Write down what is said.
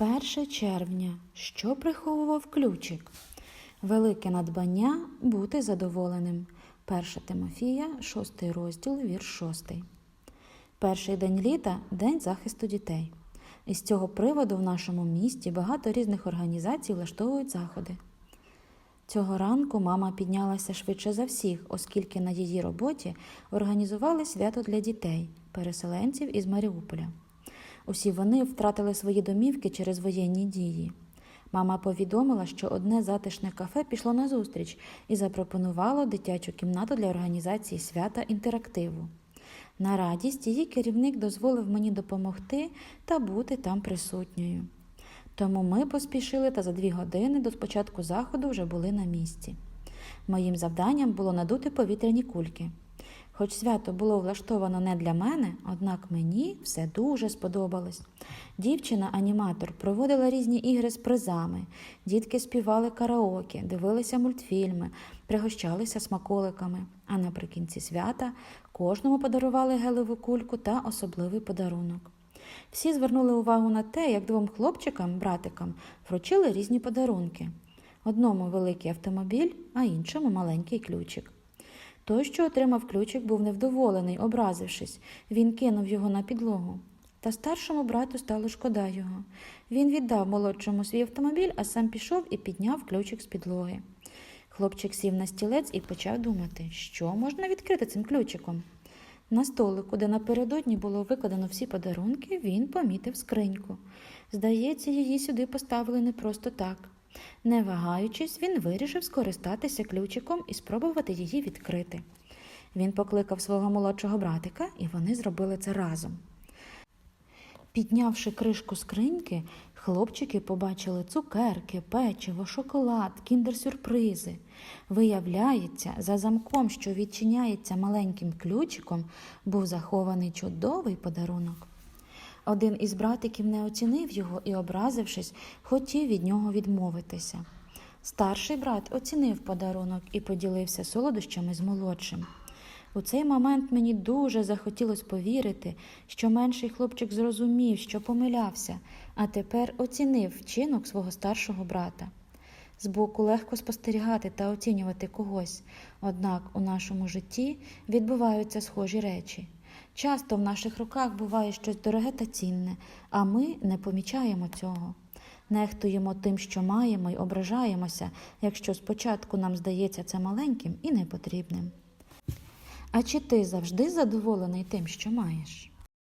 1 червня. Що приховував ключик? Велике надбання бути задоволеним. 1 Тимофія, 6 розділ, вірш 6. Перший день літа день захисту дітей. І з цього приводу в нашому місті багато різних організацій влаштовують заходи. Цього ранку мама піднялася швидше за всіх, оскільки на її роботі організували свято для дітей, переселенців із Маріуполя. Усі вони втратили свої домівки через воєнні дії. Мама повідомила, що одне затишне кафе пішло на зустріч і запропонувало дитячу кімнату для організації свята інтерактиву. На радість її керівник дозволив мені допомогти та бути там присутньою. Тому ми поспішили та за дві години до початку заходу вже були на місці. Моїм завданням було надути повітряні кульки. Хоч свято було влаштовано не для мене, однак мені все дуже сподобалось. Дівчина-аніматор проводила різні ігри з призами, дітки співали караоке, дивилися мультфільми, пригощалися смаколиками, а наприкінці свята кожному подарували гелеву кульку та особливий подарунок. Всі звернули увагу на те, як двом хлопчикам, братикам, вручили різні подарунки. Одному великий автомобіль, а іншому маленький ключик. Той, що отримав ключик, був невдоволений, образившись. Він кинув його на підлогу. Та старшому брату стало шкода його. Він віддав молодшому свій автомобіль, а сам пішов і підняв ключик з підлоги. Хлопчик сів на стілець і почав думати, що можна відкрити цим ключиком. На столику, де напередодні було викладено всі подарунки, він помітив скриньку. Здається, її сюди поставили не просто так. Не вагаючись, він вирішив скористатися ключиком і спробувати її відкрити. Він покликав свого молодшого братика, і вони зробили це разом. Піднявши кришку скриньки, хлопчики побачили цукерки, печиво, шоколад, кіндер-сюрпризи. Виявляється, за замком, що відчиняється маленьким ключиком, був захований чудовий подарунок. Один із братиків не оцінив його і, образившись, хотів від нього відмовитися. Старший брат оцінив подарунок і поділився солодощами з молодшим. У цей момент мені дуже захотілося повірити, що менший хлопчик зрозумів, що помилявся, а тепер оцінив вчинок свого старшого брата. Збоку легко спостерігати та оцінювати когось, однак у нашому житті відбуваються схожі речі. Часто в наших руках буває щось дороге та цінне, а ми не помічаємо цього. Нехтуємо тим, що маємо, й ображаємося, якщо спочатку нам здається це маленьким і непотрібним. А чи ти завжди задоволений тим, що маєш?